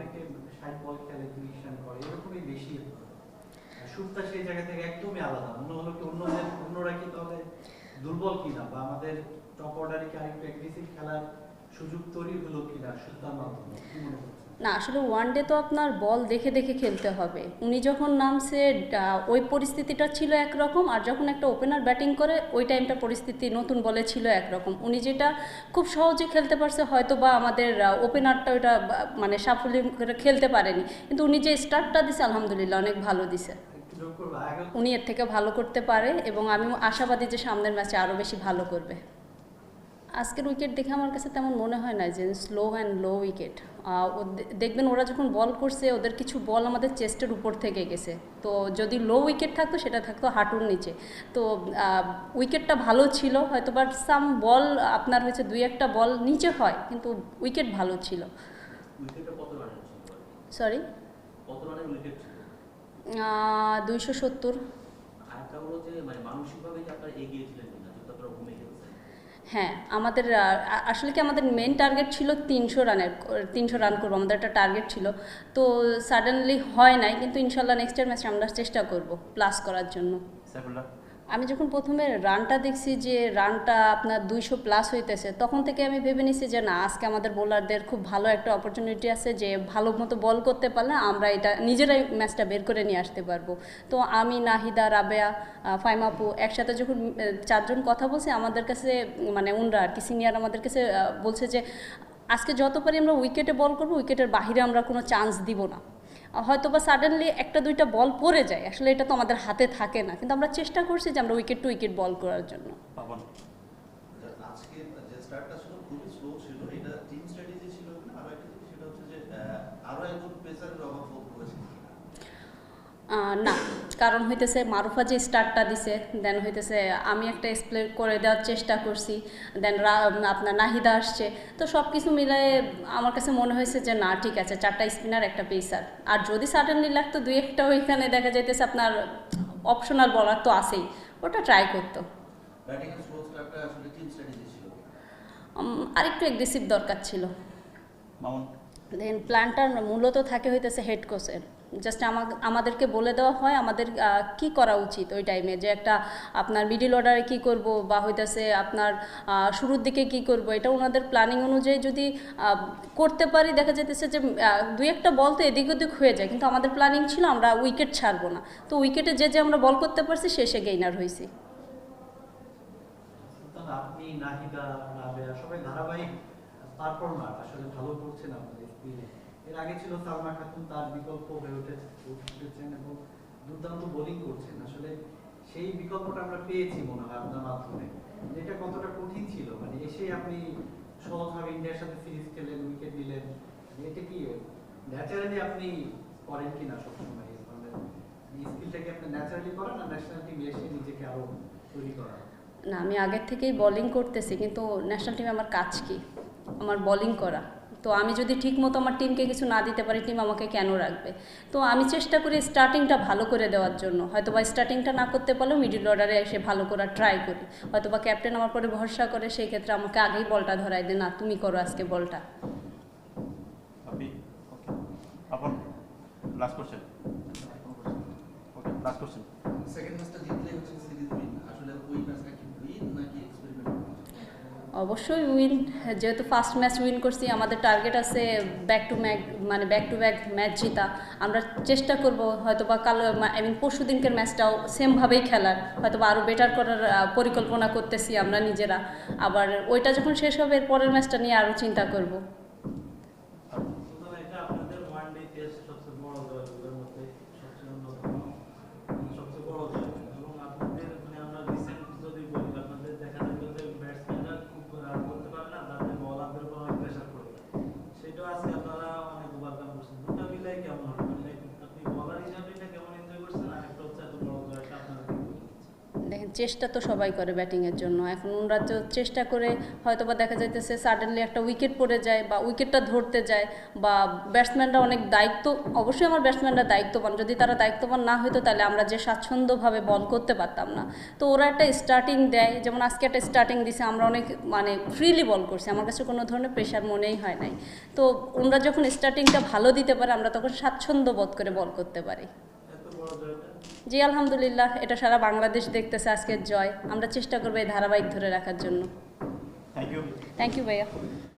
থেকে ষাট বল খেলে রান করে, এরকমই বেশি সুপ্তা সেই জায়গা থেকে একদমই আলাদা। মনে হলো কি অন্যদের অন্যরা কি তাহলে দুর্বল কিনা, বা আমাদের টপ অর্ডারে কি আরেকটু অ্যাগ্রেসিভ খেলার সুযোগ তৈরি হলো কিনা সুপ্তার মাধ্যমে? কি মনে করছেন? না, আসলে ওয়ান ডে তো আপনার বল দেখে দেখে খেলতে হবে। উনি যখন নামছে ওই পরিস্থিতিটা ছিল একরকম আর যখন একটা ওপেনার ব্যাটিং করে, ওই টাইমটা পরিস্থিতি নতুন বলে ছিল একরকম। উনি যেটা খুব সহজে খেলতে পারছে হয়তো বা আমাদের ওপেনারটা ওইটা মানে সাফল্য খেলতে পারেনি। কিন্তু উনি যে স্টার্টটা দিছে, আলহামদুলিল্লাহ অনেক ভালো দিছে। উনি এর থেকে ভালো করতে পারে এবং আমি আশাবাদী যে সামনের ম্যাচে আরও বেশি ভালো করবে। আজকের উইকেট দেখে আমার কাছে তেমন মনে হয় না যে স্লো অ্যান্ড লো উইকেট দেখবেন ওরা যখন বল করছে ওদের কিছু বল আমাদের চেস্টের উপর থেকে গেছে। তো যদি লো উইকেট থাকতো সেটা থাকতো হাঁটুর নিচে। তো উইকেটটা ভালো ছিল হয়তো বাট সাম বল আপনার হয়েছে দুই একটা বল নিচে হয় কিন্তু উইকেট ভালো ছিল। সরি দুইশো সত্তর। মানসিকভাবে এগিয়ে ছিলেন কিনা যেহেতু আপনারা ঘুমে খেলছেন হ্যাঁ আমাদের আসলে কি আমাদের মেন টার্গেট ছিল তিনশো রানের, তিনশো রান করব, আমাদের একটা টার্গেট ছিল। তো সাডেনলি হয় নাই, কিন্তু ইনশাল্লাহ নেক্সট ইয়ার ম্যাচে আমরা চেষ্টা করব প্লাস করার জন্য। আমি যখন প্রথমে রানটা দেখছি যে রানটা আপনার দুইশো প্লাস হইতেছে, তখন থেকে আমি ভেবে নিছি যে না, আজকে আমাদের বোলারদের খুব ভালো একটা অপরচুনিটি আছে যে ভালো মতো বল করতে পারলে আমরা এটা নিজেরাই ম্যাচটা বের করে নিয়ে আসতে পারব। তো আমি, নাহিদা, রাবেয়া ফাইমাপু একসাথে যখন চারজন কথা বলছি, আমাদের কাছে মানে উনরা আর কি সিনিয়র আমাদের কাছে বলছে যে, আজকে যত পারি আমরা উইকেটে বল করব উইকেটের বাহিরে আমরা কোনো চান্স দিব না। হয়তো বা সাডেনলি একটা দুইটা বল পড়ে যায়। আসলে এটা তো আমাদের হাতে থাকে না। কিন্তু আমরা চেষ্টা করছি যে আমরা উইকেট টু উইকেট বল করার জন্য। পাবন। আজকে যে স্টার্টটা ছিল খুবই স্লো ছিল। এটা টিম স্ট্র্যাটেজি ছিল কিনা? আরও একটা জিনিস সেটা হচ্ছে যে আহ, আরও একজন পেসারের অভাব বোধ করেছে আহ, না। কারণ হইতেছে মারুফা যে স্টার্টটা দিছে দেন হইতেছে আমি একটা এক্সপ্লেন করে দেওয়ার চেষ্টা করছি দেন আপনার নাহিদা আসছে। তো সব কিছু মিলায়ে আমার কাছে মনে হয়েছে যে না ঠিক আছে চারটা স্পিনার একটা পেসার আর যদি সাডেনলি লাগতো দুই একটা ওইখানে দেখা যাইতেছে আপনার অপশনাল বলার তো আছেই। ওটা ট্রাই করতো। আরেকটু এগ্রেসিভ দরকার ছিল। দেন প্ল্যানটার মূলত থাকে হইতেছে হেড কোচের জাস্ট আমাদেরকে বলে দেওয়া হয় আমাদের কি করা উচিত ওই টাইমে যে একটা আপনার মিডিল অর্ডারে কি করব বা হইতেছে আপনার শুরুর দিকে কি করব? এটা ওনাদের প্ল্যানিং অনুযায়ী যদি করতে পারি, দেখা যেতেছে যে দুই একটা বল তো এদিক ওদিক হয়ে যায়, কিন্তু আমাদের প্ল্যানিং ছিল আমরা উইকেট ছাড়বো না। তো উইকেটে যে যে আমরা বল করতে পারছি শেষে গেইনার হয়েছি ধারাবাহিক এর আগে ছিল সালমা খাতুন, তার বিকল্প হয়ে উঠে- উঠেছেন এবং দুর্দান্ত বোলিং করছেন। আসলে সেই বিকল্পটা আমরা পেয়েছি মনে হয় আপনার মাধ্যমে। যেটা কতটা কঠিন ছিল? মানে এসে আপনি সহজভাবে ইন্ডিয়ার সাথে সিরিজ খেলেন উইকেট নিলেন এটা কি ন্যাচারালি আপনি করেন কিনা সবসময়? এই ধরনের স্কিলটা কি আপনি ন্যাচারালি করেন না ন্যাশনাল টিমে এসে নিজেকে আরও তৈরি করা না, আমি আগের থেকেই বোলিং করতেছি, কিন্তু ন্যাশনাল টিমে আমার কাজ কি? আমার বোলিং করা। তো আমি যদি ঠিক মতো আমার টিমকে কিছু না দিতে পারি টিম আমাকে কেন রাখবে? তো আমি চেষ্টা করি স্টার্টিংটা ভালো করে দেওয়ার জন্য। হয়তো বা স্টার্টিংটা না করতে পারলেও মিডিল অর্ডারে এসে ভালো করার ট্রাই করি হয়তো বা ক্যাপ্টেন আমার পরে ভরসা করে সেই ক্ষেত্রে আমাকে আগেই বলটা ধরাই দেয় না তুমি করো আজকে বলটা। আপনি ওকে আপন last question okay last question second ম্যাচটা জিতলে হচ্ছে সিরিজ উইন আসলে ওই ম্যাচটা কি উইন নাকি এক্সপেরিমেন্ট অবশ্যই উইন যেহেতু ফার্স্ট ম্যাচ উইন করছি, আমাদের টার্গেট আছে ব্যাক টু ম্যাক মানে ব্যাক টু ব্যাক ম্যাচ জিতা। আমরা চেষ্টা করব হয়তো বা কাল আই মিন পরশু দিনকের ম্যাচটাও সেমভাবেই খেলার। হয়তো বা আরও বেটার করার পরিকল্পনা করতেছি আমরা নিজেরা। আবার ওইটা যখন শেষ হবে, এর পরের ম্যাচটা নিয়ে আরও চিন্তা করব সুতরাং এটা আপনাদের ওয়ান ডে টেস্ট সবচেয়ে বড় জয়গুলোর মধ্যে সবচেয়ে অন্যতম সবচেয়ে বড় জয় এবং আপনাদের মানে আমরা রিসেন্ট যদি বলি আপনাদের দেখা যাবে যে ব্যাটসম্যানরা খুব রান করতে পারে না তাদের বলারদের উপর অনেক প্রেশার পড়ে যায় সেটাও আজকে আপনারা অনেক ওভারকাম করছেন দুটা মিলাই কেমন হবে মানে আপনি বলার হিসাবে এটা কেমন এনজয় করছেন আর একটা হচ্ছে এত বড় জয়টা আপনারা কি বলছেন দেখেন চেষ্টা তো সবাই করে ব্যাটিংয়ের জন্য। এখন ওনারা তো চেষ্টা করে হয়তো বা দেখা যাইতেছে সাডেনলি একটা উইকেট পড়ে যায় বা উইকেটটা ধরতে যায় বা ব্যাটসম্যানরা অনেক দায়িত্ব, অবশ্যই আমার ব্যাটসম্যানরা দায়িত্ববান। যদি তারা দায়িত্ববান না হতো তাহলে আমরা যে স্বাচ্ছন্দ্যভাবে বল করতে পারতাম না। তো ওরা একটা স্টার্টিং দেয়, যেমন আজকে একটা স্টার্টিং দিছে, আমরা অনেক মানে ফ্রিলি বল করছি। আমার কাছে কোনো ধরনের প্রেশার মনেই হয় নাই। তো ওনারা যখন স্টার্টিংটা ভালো দিতে পারে, আমরা তখন স্বাচ্ছন্দ্য বোধ করে বল করতে পারি। জি আলহামদুলিল্লাহ এটা সারা বাংলাদেশ দেখতেছে আজকের জয়। আমরা চেষ্টা করব এই ধারাবাহিক ধরে রাখার জন্য। থ্যাংক ইউ ভাইয়া।